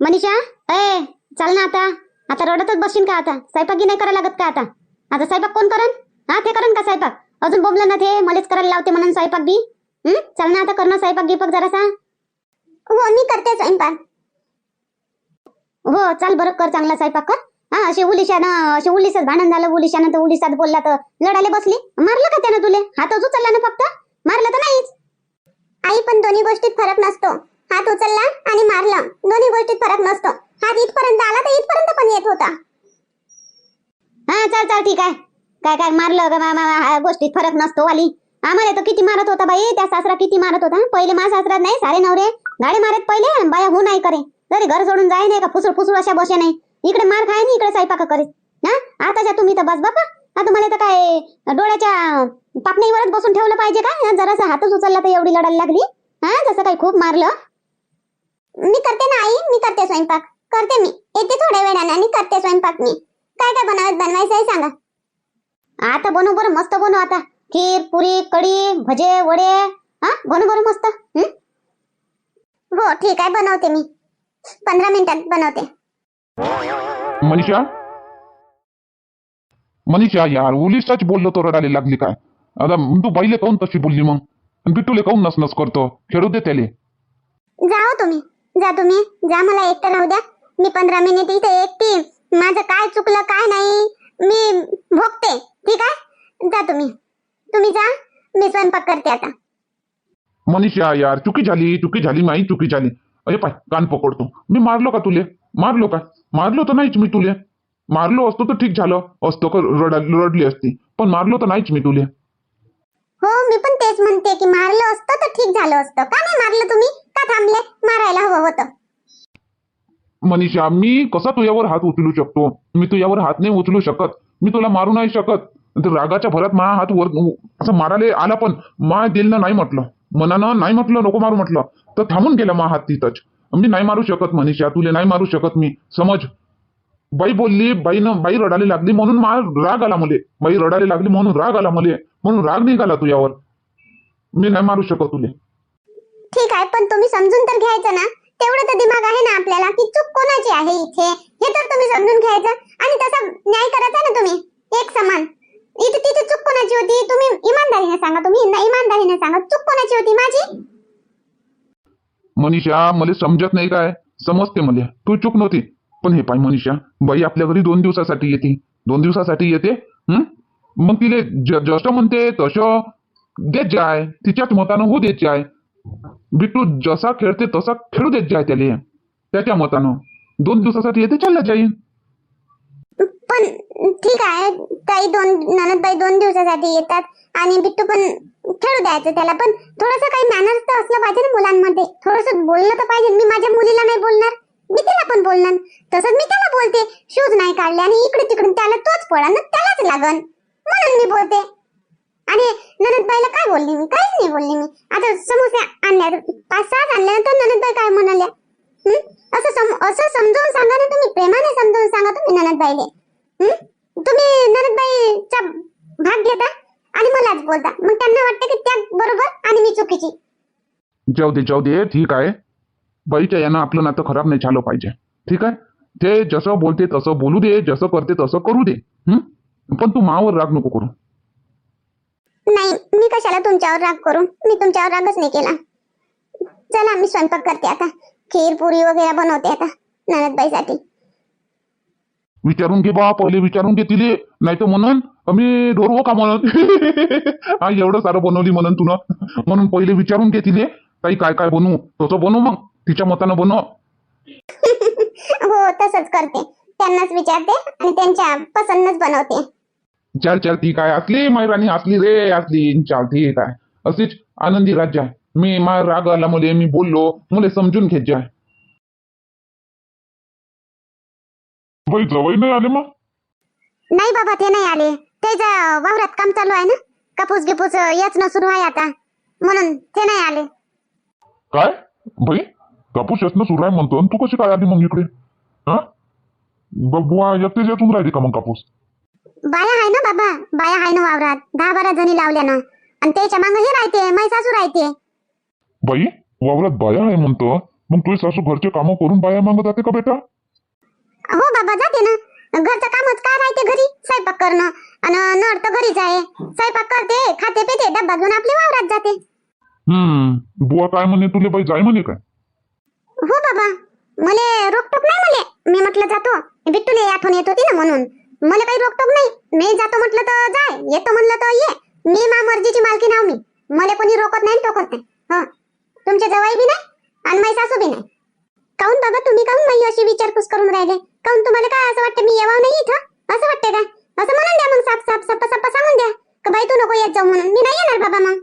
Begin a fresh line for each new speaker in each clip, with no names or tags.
मनीषा ए चाल ना आता. आता रडतच बसशील का आता? स्वयंपाकी नाही करायला लागत का आता? आता स्वयंपाक कोण करन? हा ते करन का स्वयंपाक? अजून बोललं ना ते मलाच करायला लावते म्हणून स्वयंपाक बी. हं? चल ना आता कर ना स्वयंपाक गिपाक जरासा. हो मी करते स्वयंपाक. हो चाल बरं कर चांगला स्वयंपाक कर. हा असे उलिशानं असे उलिसच भांडण झालं उलिशानं तर उलिसात बोलला तर लढायला बसली. मारलं का त्यानं तुले? हात उचलला ना फक्त? मारलं तर नाहीच. आई पण दोन्ही गोष्टीत फरक नसतो. हात उचलला आणि मारलं. दोन्ही गोष्टीत फरक नसतो. हात इथपर्यंत आला तर इथपर्यंत पण येत होता. हा चल चाल ठीक आहे. काय काय मारलं गोष्टीत फरक नसतो वाली. आम्हाला तो किती मारत होता बाई? त्या सासरा किती मारत होता? पहिले मा सासरा नाही सारे नवरे. गाडी मारत पहिले बाया हो नाही करे. जरी घर सोडून जाय नाही का फुसळ फुसळ अशा बसे नाही. इकडे मार खाय नाही इकडे स्वयंपाक करीत. हा? आताच्या तुम्ही तर बस बापा. आता तुम्हाला तर काय डोळ्याच्या पापणीवरच बसून ठेवलं पाहिजे का जरासा हातच उचलला तर एवढी लढायला लागली. हा जसं काही खूप मारलं. मी करते ना आई मी करते स्वयंपाक. करते मी. येते थोड्या वेळाने आणि करते स्वयंपाक मी. काय काय बनवत बनवायचं आहे सांगा. आता बनव बरं मस्त बनव आता. खीर पुरी कढी भजे वडे. हा? बनव बरं मस्त. हं? ठीक आहे बनवते मी. पंधरा मिनिटात बनवते.
मनीषा? मनीषा यार उलिसाच बोललो तो रडायला लागली काय? आता तू बाईले काऊन तशी बोलली मग? बिट्टूले काऊन नस करतो? खेळू दे त्याले.
जाओ तुम्ही. जा तुम्ही जा मला एकटं राहू द्या. मी पंधरा मिनिट इथे एकटी. माझं काय चुकलं काय नाही मी भोगते. ठीक आहे? जा तुम्ही. तुम्ही जा. मी स्वयंपाक करते आता.
मनीषा यार चुकी झाली चुकी झाली माही चुकी झाली. अरे पाय कान पकडतो. मी मारलो का तुले? मारलो का? मारलो तर नाहीच मी तुले. मारलो असतो तर ठीक झालं. असतो का रड रडली असती. पण मारलो तर नाहीच मी तुले.
हो मी पण तेच म्हणते की मारलं असतं तर ठीक झालं असतं. का नाही मारलं तुम्ही? का थांबले मारायला हवं होतं.
मनीषा मी कसा तुझ्यावर हात उचलू शकतो? मी तुझ्यावर हात नाही उचलू शकत. मी तुला मारू नाही शकत. रागाच्या भरात मा हात वर असं मारायला आला पण मा दिलनं नाही म्हटलं. मनानं नाही म्हटलं नको मारू म्हटलं. तर थांबून गेला मा हात तिथंच. मी नाही मारू शकत मनीषा तुले नाही मारू शकत मी. समज. बाई बोलली बाईनं बाई रडायला लागली म्हणून मा राग आला मले. बाई रडायला लागली म्हणून राग आला मले. म्हणून राग निघाला तुझ्यावर. मी नाही मारू शकत तुले.
ठीक आहे पण तुम्ही समजून तर घ्यायचं ना. तेवढं तर दिमाग आहे ना आपल्याला की चूक कोणाची आहे इथे? हे तर तुम्ही समजून घ्यायचं. आणि तसा न्याय करायचा ना तुम्ही एक समान. इथे तिथे चूक कोणाची होती? तुम्ही इमानदारीने सांगा तुम्ही इमानदारीने सांगा चूक कोणाची होती माझी?
मनीषा मला समजत नाही काय? समजते मला. तू चूक नव्हती. पण हे पाय मनीषा बाई आपल्या घरी दोन दिवसासाठी येते. दोन दिवसासाठी येते मग तिले जसं म्हणते तसं देत जाय. तिच्याच मतानं हो देत जाय. बिट्टू जसा खेळते तसा खेळू देत जाय त्याले. त्याच्या मतानं. दोन दिवसासाठी येते चालला जाईन.
पण ठीक आहे. ताई दोन ननदबाई दोन दिवसासाठी येतात आणि बिट्टू पण खेळू द्यायचं त्याला. पण थोडस काही मॅनर्स तर असलं पाहिजे ना मुलांमध्ये. थोडस बोललं तर पाहिजे. मी माझ्या मुलीला नाही बोलणार. मी त्याला पण बोलणार. तसंच मी त्याला बोलते. शूज नाही काढले आणि इकडे तिकडून त्याला तोच पडा ना त्यालाच लागन. म्हणून मी बोलते. आणि ननदबाईला काय बोलली मी? काहीच नाही बोलली मी. आता समोसे आणल्या पाच सहा आणल्यानंतर ननदबाई काय म्हणाल्या? असं सम असं समजावून सांगा ना तुम्ही. प्रेमाने समजावून सांगा तुम्ही ननदबाईले. तुम्ही ननदबाईचा भाग घेता आणि मलाच बोलता. मग त्यांना वाटतं की त्या बरोबर आणि मी चुकीची.
जाऊ दे जाऊ दे. ठीक आहे. बाईच्या यानं आपलं नातं खराब नाही झालं पाहिजे. ठीक आहे? ते जसं बोलते तसं बोलू दे. जसं करते तसं करू दे. पण तू मावर राग नको करू.
नाही मी कशाला तुमच्यावर राग करू? मी तुमच्यावर रागच नाही केला. चला मी स्वयंपाक करते आता. खीर पुरी वगैरे बनवते आता ननदबाईसाठी.
विचारून घे बा पहिले विचारून घे तिले. नाही तर म्हणून मी ढोरवो का म्हणत हा एवढं सारं बनवली म्हणून तुला म्हणून पहिले विचारून घे तिले. काही काय काय बनवू? तसं बनव मग. तिच्या मतानं बनव.
हो तसंच करते. त्यांनाच विचारते आणि त्यांच्या पसंतच बनवते.
चाल चाल ती काय? असली मायराणी असली रे असली चाल ठीक आहे अशीच आनंदी राज्य आहे. मी मा राग आला मुले मी बोललो मुले समजून घेत जाय बाई जवळ नाही आले मग?
नाही बाबा ते नाही आले. त्याच्या वावरात काम चालू आहे ना? कापूस गिपूस याचनं सुरू आहे आता. म्हणून ते नाही आले.
काय? बाई कापूस येतनं सुरू आहे म्हणतो. आणि तू कशी काय आली मग इकडे? हा? ब- बुवा एकटेच येतून राहिली का मग कापूस?
बाया आहे ना बाबा? बाया आहे ना वावरात. दहा बारा जणी लावल्यानं. आणि त्याच्या मागं हे राहते मै सासू राहते.
बाई वावरात बाया आहे म्हणतो. मग तुझी सासू घरचे कामं करून बाया मागत जाते का बेटा?
हो बाबा जाते ना. घरचं कामच काय राहते घरी? स्वयंपाक करणं. आणि नळ तर घरीच आहे. स्वयंपाक करते खाते पिते डब्बा घेऊन आपली वावरात जाते.
हम्म बुवा काय म्हणे तुले बाई जाय म्हणे काय?
हो बाबा मले रोकटोक नाही मले. मी म्हटलं जातो. बिट्टूले आठवण येत होती ना म्हणून. मला काही रोकटोक नाही. मी जातो म्हटलं तर जाय. येतो म्हटलं तर ये. मी मा मर्जीची मालकी नाव मी. मला कोणी रोकत नाही टोकत नाही. हा. तुमचे जवाई बी नाही आणि माई सासू बी नाही. काऊन बाबा तुम्ही काऊन माई अशी विचारपूस करून राहिले? काऊन तुम्हाला काय असं वाटतं मी येवा नाही इथं? असं वाटतं काय? असं म्हणून द्या मग साप साप सप्पा सप्पा सांगून द्या. का बाई तू नको येत जाऊ म्हणून. मी नाही येणार बाबा मग.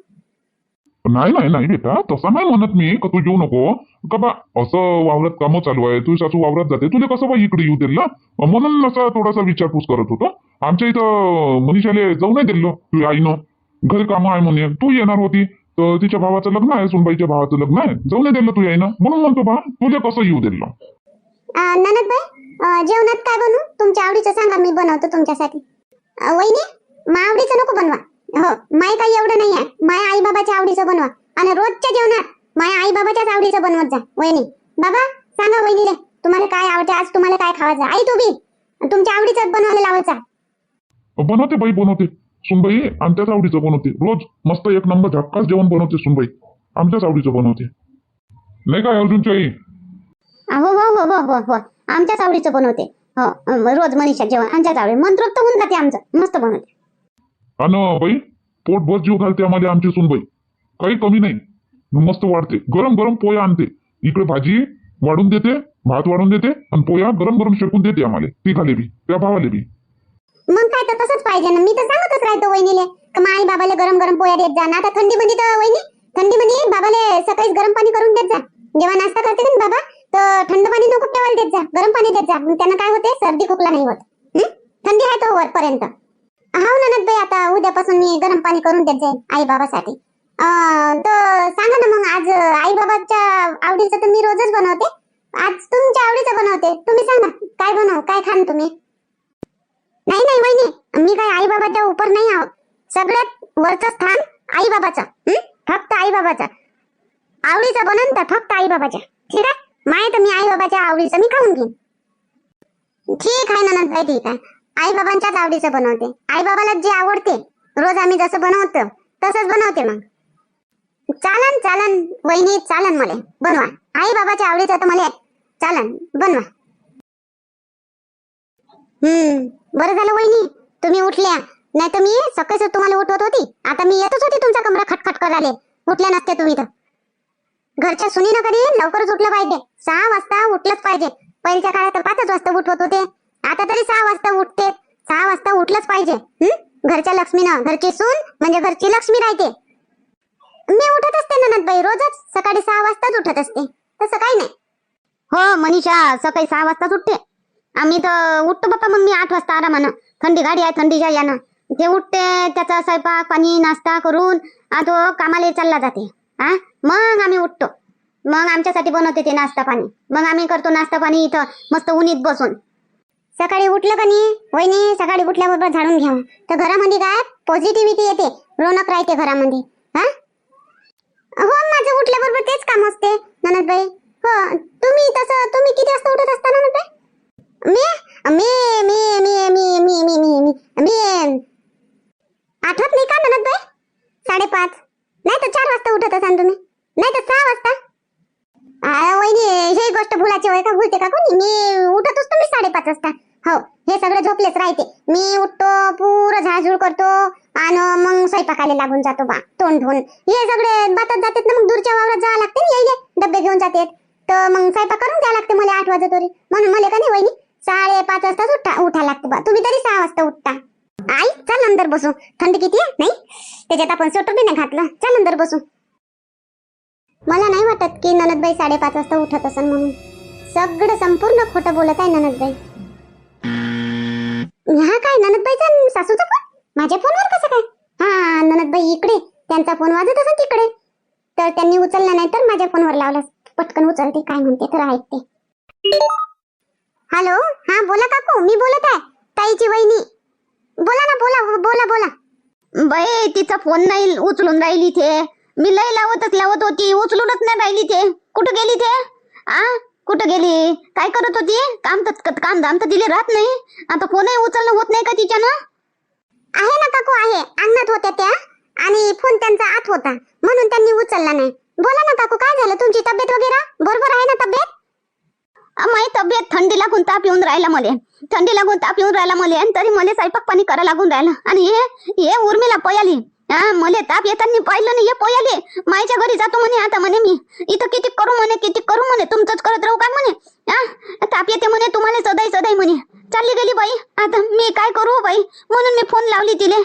नाही नाही नाही बेटा तसं नाही म्हणत मी का तू येऊ नको. का बा असं वावरात कामं चालू आहे तुझी सासू वावरात जाते तुला कसं बा इकडे येऊ दिलं? म्हणून असा थोडासा विचारपूस करत होतो. आमच्या इथं मनीषाले जाऊ नाही दिलं तुझ्या आईनं. घरी कामं आहे म्हणे तू येणार होती तर तिच्या भावाचं लग्न आहे सुनबाईच्या भावाचं लग्न आहे. जाऊ नाही दिलं तुझ्या आईनं. म्हणून म्हणतो बा तुला कसं येऊ दिलं?
ननद बाई जेवणात काय बनवू? तुमच्या आवडीचं सांगा मी बनवतो तुमच्यासाठी. वहिनी मा नको बनवा. हो माय काही एवढं नाही आहे माय आई बाबाच्या आवडीचं बनवा. आणि रोजच्या जेवणात माय आई बाबाच्याच आवडीचं बनवत जा वहिनी. बाबा सांगा वहिनीले तुम्हाला काय आवडते? आज तुम्हाला काय खावायचं? आई तू बी तुमच्या आवडीचं बनवायला लावायचा.
बनवते बाई बनवते. सुनबाई आमच्याच आवडीचं बनवते. रोज मस्त एक नंबर झक्कास जेवण बनवते सुनबाई. आमच्याच आवडीचं बनवते. नाही काय अर्जुनची आई
हो हो हो हो हो. हो आमच्याच आवडीचं बनवते. हो रोज मनीषा जेवण आमच्याच आवडी मंत्रोक्त होऊन जाते आमचं. मस्त बनवते.
अन बाई? पोटभर जीव घालते आम्हाला आमची सुनबाई. काही कमी नाही. मस्त वाढते. गरम गरम पोया आणते. इकडे भाजी वाढून देते भात वाढून देते आणि पोया गरम गरम शेकून देते आम्हाला. ती बी त्या भावाले बी.
मग काय तर तसंच पाहिजे ना. मी तर सांगतच राहतो वहिनीले. माई बाबाला बाबाले गरम गरम पोया देत जा. ना आता थंडी मध्ये तर वहिनी थंडी मध्ये बाबाले सकाळी गरम पाणी करून देत जा. जेव्हा नाश्ता करते ना बाबा तर थंड पाणी नको ठेवायला देत जा. गरम पाणी देत जा. मग त्यांना काय होते? सर्दी खोकला नाही होत. थंडी आहे तो वरपर्यंत. हो ननद बाई आता उद्यापासून मी गरम पाणी करून देत जाईल आई बाबासाठी तर सांगा ना मग आज आई बाबाच्या आवडीचं तर मी रोजच बनवते. आज तुमच्या आवडीचं बनवते. तुम्ही सांगा काय बनव काय खान तुम्ही? नाही नाही वहिनी मी काय आई बाबाच्या उपर नाही आहोत सगळ्यात वरचं स्थान आई बाबाचं फक्त आई बाबाचं आवडीचं बनन तर फक्त आई बाबाच्या ठीक आहे? माय तर मी आई बाबाच्या आवडीचं मी खाऊन घेईन. ठीक आहे ननद भाई ठीक आहे. आई बाबांच्याच आवडीचं बनवते. आई बाबाला जे आवडते रोज आम्ही जसं बनवतो तसंच बनवते मग. चालन चालन वहिनी चालन मला. बनवा. आई बाबाच्या आवडीचं तर मला. चालन बनवा. हम्म बरं झालं वहिनी. तुम्ही उठल्या. नाही तर मी सकाळी तुम्हाला उठवत होती. आता मी येतच होती. तुमचा कमरा खटखट करायला. उठल्या नसते तुम्ही तर. घरच्या सुनीनं कधी लवकरच उठलं पाहिजे. सहा वाजता उठलंच पाहिजे. पहिल्या काळात तर पाचच वाजता उठवत होते. आता तरी सहा वाजता उठते. सहा वाजता उठलंच पाहिजे. घरच्या लक्ष्मीनं घरची सून म्हणजे घरची लक्ष्मी राहते. मी उठत असते ननदबाई रोजच. सकाळी सहा वाजताच उठत असते. तसं काही नाही. हो मनीषा सकाळी सहा वाजताच उठते. आम्ही तर उठतो बाप्पा मग मी आठ वाजता आरामानं. थंडी गाडी आहे थंडीच्या यानं ते उठते त्याचा स्वयंपाक पाणी नाश्ता करून तो कामाला चालला जाते. हा मग आम्ही उठतो. मग आमच्यासाठी बनवते ते नाश्ता पाणी. मग आम्ही करतो नाश्ता पाणी इथं मस्त उन्हीत बसून. सकाळी उठलं का नाही? वहिनी सकाळी उठल्याबरोबर झाडून घ्या. तर घरामध्ये काय? पॉझिटिव्हिटी येते. रोनक राहते घरामध्ये. हा? हो माझं उठल्याबरोबर तेच काम असते ननदबाई. हो तुम्ही तसं तुम्ही किती वाजता उठत असता ननदबाई? मी? मी मी मी मी मी मी मी मी मी. आठवत नाही का ननदबाई? साडेपाच. नाही तर चार वाजता उठत असाल तुम्ही. नाही तर सहा वाजता. ही गोष्ट भुलाची होय का? भुलते का कोणी? मी उठत असतो मी साडेपाच वाजता. हो हे सगळं झोपलेच राहते. मी उठतो पुरं झाडझूड करतो आणि मग स्वयंपाकाला लागून जातो बा तोंड धुवून. हे सगळे बातात जातात ना मग दूरच्या वावरात जावं लागते ना यायले डब्बे घेऊन जातात. तर मग स्वयंपाक करून द्यावं लागते मला आठ वाजत तरी. म्हणून मला का नाही वहिनी साडेपाच वाजताच उठा उठा लागते बा. तुम्ही तरी सहा वाजता उठता. आई चल अंदर बसू. थंडी किती आहे? नाही? त्याच्यात आपण स्वेटर बी नाही घातलं. चल अंदर बसू. मला नाही वाटत की ननदबाई साडेपाच वाजता उठत असेल म्हणून. सगळं संपूर्ण खोटं बोलत आहे ननदबाई. हा काय ननदबाईचा सासूचा फोन? माझ्या फोनवर कसं काय? हा ननदबाई इकडे. त्यांचा फोन वाजत असेल तिकडे. तर त्यांनी उचलला नाही तर माझ्या फोनवर लावला. पटकन उचलते काय म्हणते तर ऐकते. हॅलो हा बोला काकू मी बोलत आहे ताईची वहिनी. बोला ना बोला हो, बोला बोला. बाई तिचा फोन नाही उचलून राहील इथे. मी लई लावतच लावत होती उचलूनच नाही राहिली ते. कुठं गेली ते?
आ? कुठं गेली? काय करत होती? काम तर काम धाम तर दिले राहत नाही. आता फोनही उचलणं होत नाही का तिच्यानं?
आहे ना काकू आहे. अंगणात होत्या त्या. आणि फोन त्यांचा आत होता. म्हणून त्यांनी उचलला नाही. बोला ना काकू काय झालं? तुमची तब्येत वगैरे? बरोबर आहे ना तब्येत?
माही तब्येत थंडी लागून ताप येऊन राहिला मले. थंडी लागून ताप येऊन राहिला मले. आणि तरी मले स्वयंपाक पाणी करा लागून राहिलं. आणि हे हे उर्मिला पयाली. हा मले ताप येताना पाहिलं नाही ये पोयाले. मायच्या घरी जातो म्हणे आता म्हणे मी. इथं किती करू म्हणे किती करू म्हणे तुमचंच करत राहू का म्हणे? हा ताप येते म्हणे तुम्हाला सदाई सदाई म्हणे. चालली गेली बाई आता मी काय करू हो बाई? म्हणून मी फोन लावली तिले.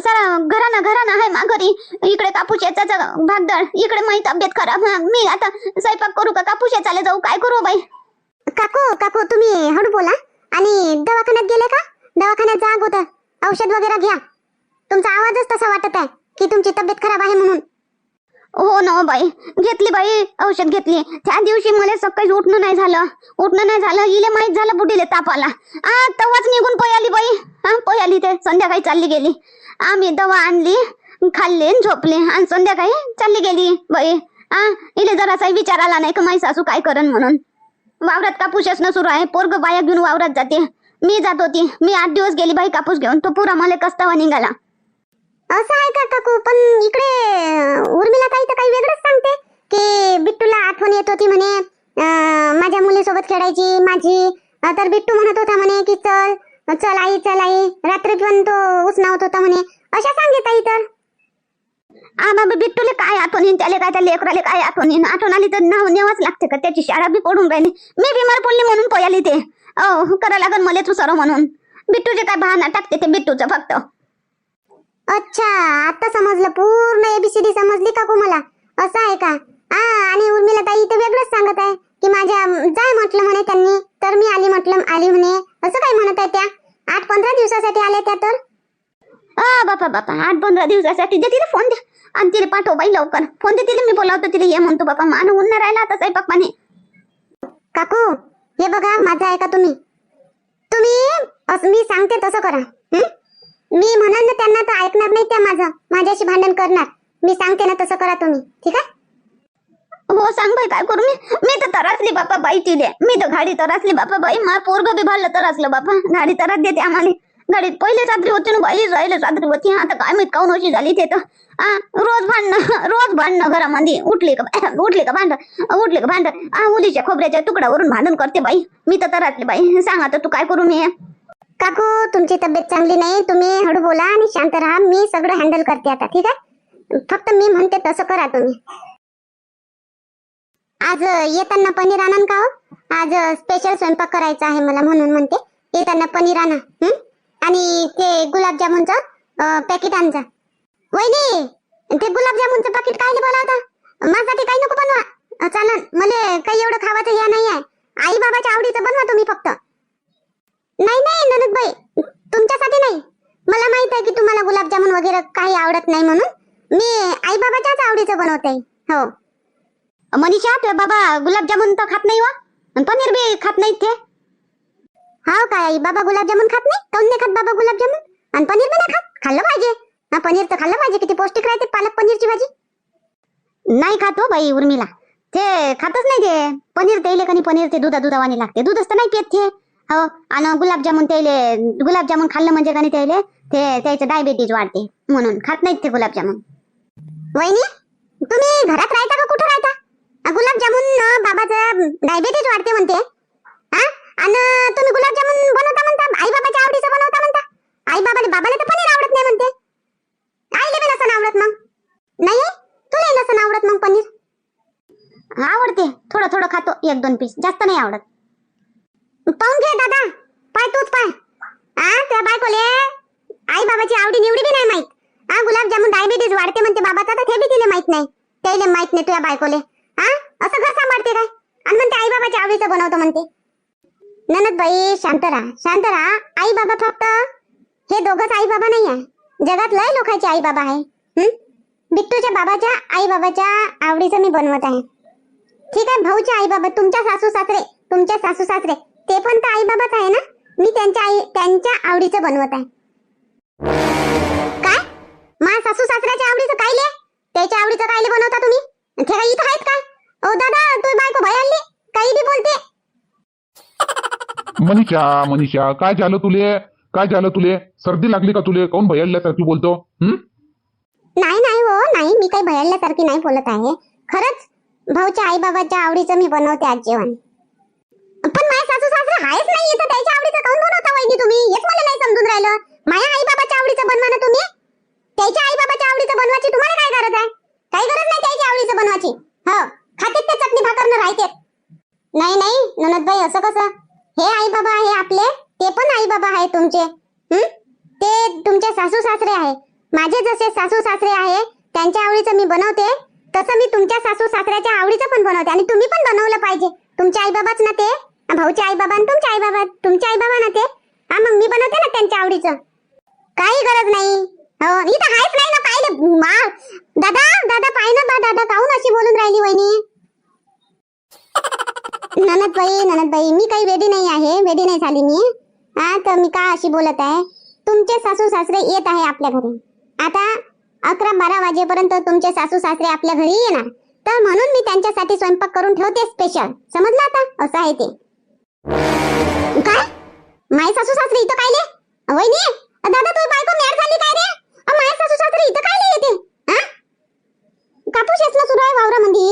सारा घराना घराना आहे माघारी इकडे कापूस याचा भागदळ इकडे माझी तब्येत खराब. हा, मी आता स्वयंपाक करू का? कापूस याचाले जाऊ काय करू हो बाई?
काकू काकू तुम्ही हळू बोला. आणि दवाखान्यात गेले का? दवाखान्यात जा अगोदर. औषध वगैरे घ्या. तुमचा आवाजच तसा वाटत आहे की तुमची तब्येत खराब आहे म्हणून.
हो ना हो बाई. घेतली बाई औषध घेतली. त्या दिवशी मला सकाळी उठणं नाही झालं. उठणं नाही झालं इले माहीत झालं बुडीले ताप आला आ तवाच निघून पयाली बाई. हा पयाली ते. संध्याकाळी चालली गेली. आम्ही दवा आणली खाल्ली आणि झोपली. आणि संध्याकाळी चालली गेली बाई. आ इले जरासाही विचार आला नाही का माई सासू काय करण म्हणून. वावरात कापूस असणं सुरू आहे. पोरग बाया घेऊन वावरात जाते. मी जात होती. मी आठ दिवस गेली बाई कापूस घेऊन. तो पुरा मला कस्तावा निघाला.
असं आहे का काकू? पण इकडे उर्मिला ताई तर काही वेगळंच सांगते की बिट्टूला आठवण येत होती म्हणे माझ्या मुलीसोबत खेळायची माझी. तर बिट्टू म्हणत होता म्हणे की चल चल आई चल आई. रात्री पण तो उसनावत होता म्हणे. अशा सांगे ताई तर.
बाबा बिट्टूले काय आठवण येईन? काय त्या लेकराले काय आठवण येईन? आठवण आली तर नाव नेवाच लागते का? त्याची शाळा बी पडून राहिली. मी बिमार पडली म्हणून पयाली ते. अहो करा लागन मला तू सर म्हणून. बिट्टूचे काय बहाना टाकते ते बिट्टूचं फक्त.
अच्छा आता समजलं. पूर्ण एबीसीडी समजली का मला असं आहे का? हा आणि उर्मिला ताई तर वेगळंच सांगत आहे की माझ्या जाय म्हटलं म्हणे त्यांनी तर मी आली म्हटलं आली म्हणे. असं काय म्हणत आहे त्या? आठ पंधरा दिवसासाठी आल्या त्या तर?
आ बापा बापा आठ पंधरा दिवसासाठी. दे तिला फोन दे. आणि तिला पाठव बाई लवकर. फोन दे तिला मी बोलावतो तिला ये म्हणतो बापा. मान ऊन नाही राहिला आता स्वयंपाक पाणी.
काकू हे बघा माझं ऐका तुम्ही. तुम्ही असं मी सांगते तसं करा. हम्म मी म्हणाल ना त्यांना तर ऐकणार नाही त्या माझं. माझ्याशी भांडण करणार. मी सांगते ना तसं करा तुम्ही. ठीक आहे?
हो सांग बाई काय करू मी? मी तर तरासली बापा बाई तिले. मी तर गाडी तरासली बापा बाई. मा पोरग बी भाडलं तरासलं बापा. गाडी तरास देते आम्हाला. गाडीत पहिले रात्री होती ना बाई राहिले रात्री होती. आता काय माहीत काऊन अशी झाली ते तर. आ, रोज भांडणं रोज भांडणं घरामध्ये. उठली का उठली का भांड उठली का भांड आ उलीच्या खोबऱ्याच्या तुकड्यावरून भांडण करते बाई. मी तर तरासली बाई. सांग आता तू काय करू मी?
काकू तुमची तब्येत चांगली नाही तुम्ही हळू बोला आणि शांत राहा. मी सगळं हँडल करते आता ठीक आहे? फक्त मी म्हणते तसं करा तुम्ही. आज येताना पनीर आणा का हो? आज स्पेशल स्वयंपाक करायचा आहे मला म्हणून म्हणते. येताना पनीर आणा आणि ते गुलाबजामुनचं पॅकेट आणजा वहिनी ते गुलाबजामुनचं पाकिट काय बनवता? माझ्यासाठी काही नको बनवा. चालन मला काही एवढं खावाचं या नाही आहे आई बाबाच्या आवडीचं बनवा तुम्ही फक्त नाही नाही ननदबाई तुमच्यासाठी नाही मला माहीत आहे की तुम्हाला गुलाबजामुन वगैरे काही आवडत नाही म्हणून मी आई बाबाच्याच आवडीचं बनवते. हो.
मनीषा तुझ्या बाबा गुलाबजामुन तर खात नाही वा. पनीर बी खात नाही ते.
हो काय आई बाबा गुलाबजामुन खात नाही? काऊन नाही खात बाबा गुलाबजामुन? आणि पनीर बी नाही खात? खाल्लं पाहिजे. हा पनीर तर खाल्लं पाहिजे किती पौष्टिक राहते पालक पनीरची भाजी.
नाही खात हो बाई उर्मिला. ते खातच नाही ते. पनीर तेले कनी पनीर ते दुधा दुधावानी लागते. दूधच तर नाही पेत ते. हो. आणि गुलाबजामुन तेले गुलाबजामुन खाल्लं म्हणजे कनी त्याले ते त्याचं डायबिटीज वाढते म्हणून. खात नाहीत ते गुलाबजामुन.
वहिनी तुम्ही घरात राहता का? कुठं राहता? गुलाबजामुन बाबाचं डायबिटीज वाढते म्हणते. हा आणि तुम्ही गुलाबजामुन बनवता म्हणता? आई बाबाच्या आवडीचं बनवता म्हणता? आई बाबाला बाबाला तर पनीर आवडत नाही म्हणते. आईला बी नसन आवडत मग. नाही? तुला नसन आवडत मग पनीर?
आवडते. थोडं थोडं खातो. एक दोन पीस जास्त नाही आवडत.
पाहून घे दादा. पाय तूच पाय. आ त्या बायकोले आई बाबाची आवडी निवडी बी नाही माहीत. हा गुलाबजामुन डायबिटीज वाढते म्हणते बाबाचा तर हे बी तिला माहीत नाही. त्याला माहीत नाही तुझ्या बायकोले. हा असं घर सांभाळते काय? आणि म्हणते आई बाबाच्या आवडीचं बनवतो म्हणते. ननद बाई शांत राहा शांत राहा आई बाबा फक्त हे दोघच आई बाबा नाही आहे. जगात लय लोकांचे आई बाबा आहे बिट्टूच्या बाबाच्या आई बाबाच्या आवडीचं मी बनवत आहे. ठीक आहे भाऊचे आई बाबा तुमच्या सासू सासरे तुमच्या सासू सासरे ते पण तर आई बाबाच आहे ना? मी त्यांच्या आई त्यांच्या आवडीचं बनवत आहे. मा सासू सासऱ्याच्या आवडीचं काय ले त्याच्या आवडीचं काय बनवता तुम्ही? ते काय इथं आहेत काय ओ दादा तू बायको भयाली काही बी बोलते.
मनीषा मनीषा काय झालं तुले? काय झालं तुले? सर्दी लागली का तुले? काऊन भयाडल्यासारखी बोलतो? हं?
नाही नाही हो नाही मी काही भयाडल्यासारखी नाही बोलत आहे. खरंच भाऊच्या आई बाबाच्या आवडीचं मी बनवते आज जेवण. पण माझ्या सासू सासरे आहेच नाही इथं त्याच्या आवडीचं काऊन बनवता वहिनी तुम्ही? हेच मला नाही समजून राहिलं. माझ्या आई बाबाच्या आवडीचं बनवा ना तुम्ही. त्याच्या आई बाबाच्या आवडीचं बनवायची तुम्हाला काय गरज आहे? काही गरज नाही त्याच्या आवडीचं बनवायची. हो खातेत ते चटणी भाकर न राहते नाही नाही ननदबाई असं कसं? हे आई बाबा आहे आपले ते पण आई बाबा आहे तुमचे. हं? ते तुमचे सासू सासरे आहे. माझे जसे सासू सासरे आहे त्यांच्या आवडीचं मी बनवते तसं मी तुमच्या सासू सासऱ्याच्या आवडीचं पण बनवते. आणि तुम्ही पण बनवलं पाहिजे. तुमचे आई बाबाच ना ते. भाऊचे आई बाबा तुमच्या तुमचे आई बाबा तुमचे आई बाबा ना ते. हा मग मी बनवते ना त्यांच्या आवडीचं. काही गरज नाही. हो इथं आहेच नाही ना पाहिलं. मा दादा दादा पाय ना बा दादा काहून अशी बोलून राहिली वहिनी? ननदबाई ननदबाई मी काही वेडी नाही आहे. वेडी नाही झाली मी. हा तर मी का अशी बोलत आहे? तुमचे सासू सासरे येत आहे आपल्या घरी. आता अकरा बारा वाजेपर्यंत तुमचे सासू सासरे आपल्या घरी येणार. तर म्हणून मी त्यांच्यासाठी स्वयंपाक करून ठेवते स्पेशल समजलं आता? असं आहे ते. काय? माय सासू सासरे इथं पाहिले? वहिनी दादा तू बायको मॅड झाली काय रे? अ, सासू सासरे इथं काय येते हा कापूस असला सुरू आहे वावरामध्ये.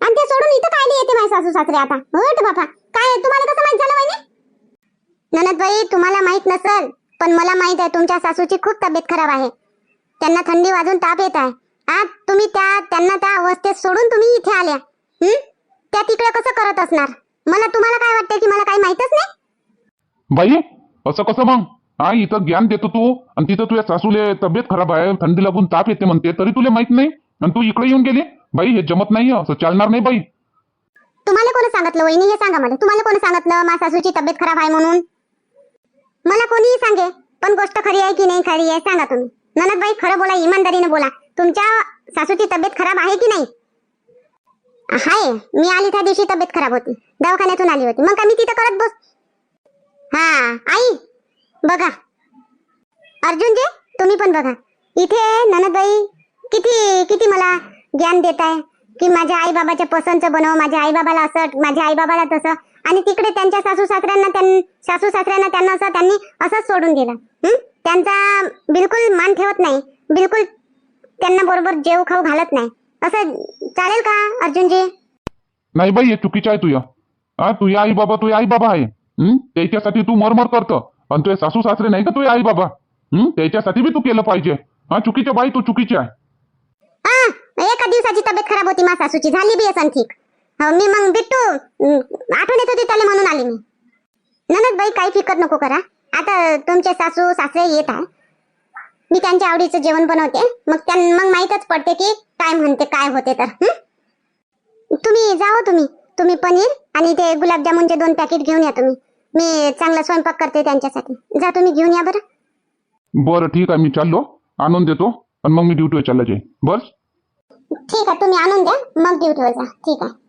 आणि ते सोडून इथं कायले येते माय सासू सासरे आता? हट बापा. काय तुम्हाला कसं माहीत झालं वहिनी? ननदबाई तुम्हाला माहीत नसल पण मला माहीत आहे तुमच्या सासूची खूप तब्येत खराब आहे. त्यांना थंडी वाजून ताप येत आहे. आज तुम्ही त्या त्यांना त्या अवस्थेत सोडून तुम्ही इथे आल्या. हं? त्या तिकडे कसं करत असणार? मला तुम्हाला काय वाटतं की मला काही माहितच नाही?
बाई असं कसं मग? हा इथं ज्ञान देतो तू. आणि तिथं तुझ्या सासूले तब्येत खराब आहे. थंडी लागून ताप येते म्हणते. तरी तुला माहीत नाही. आणि तू इकडे येऊन गेली. बाई हे जमत नाही असं चालणार नाही बाई.
तुम्हाला कोणी सांगितलं वहिनी? हे सांगा मला. तुम्हाला कोणी सांगितलं माझ्या सासूची तब्येत खराब आहे म्हणून? मला कोणीही सांगे पण गोष्ट खरी आहे की नाही खरी आहे सांगा तुम्ही. ननदबाई खरं बोला इमानदारीने बोला. तुमच्या सासूची तब्येत खराब आहे की नाही? हाय मी आली त्या दिवशी तब्येत खराब होती. दवाखान्यातून आली होती. मग का मी तिथं करत बस हा आई! बघा. अर्जुनजी तुम्ही पण बघा. इथे ननदबाई किती किती मला ज्ञान देत आहे की माझ्या आई बाबाच्या पसंतचं बनव माझ्या आई बाबाला असं माझ्या आई बाबाला तसं. आणि तिकडे त्यांच्या सासू सासऱ्यांना त्यां सासू सासऱ्यांना त्यांना असं त्यांनी असंच सोडून दिलं. त्यांचा बिलकुल मान ठेवत नाही. बिलकुल त्यांना बरोबर जेव खाऊ घालत नाही. असं चालेल का अर्जुनजी?
नाही बाई चुकीचं आहे तुझ्या हा तुझ्या आई बाबा तुझ्या आई बाबा आहे. त्याच्यासाठी तू मरमर करतो. आणि तुझे सासू सासरे नाही का तुझे आई बाबा? हम्म त्याच्यासाठी बी तू केलं पाहिजे. हा चुकीच्या बाई तू चुकीची आहे.
हा एका दिवसाची तब्येत खराब होती माझ्या सासूची झाली बी असं ठीक हो, मी मग बिट्टू अं, आठवण येत होती त्याला म्हणून आली मी. ननद बाई काही फिकत नको करा. आता तुमचे सासू सासरे येत आहे. मी त्यांच्या आवडीचं जेवण बनवते. मग त्यां मग माहीतच पडते की काय म्हणते काय होते तर हं? तुम्ही जाओ तुम्ही. तुम्ही पनीर आणि ते गुलाबजामुनचे दोन पॅकेट घेऊन या तुम्ही. मी चांगला स्वयंपाक करते त्यांच्यासाठी. जा तुम्ही घेऊन या बरं.
बरं ठीक आहे मी चाललो. आणून देतो. आणि मग मी ड्युटीवर चालला जाईल बस?
ठीक आहे तुम्ही आणून द्या. मग ड्युटीवर जा. ठीक आहे.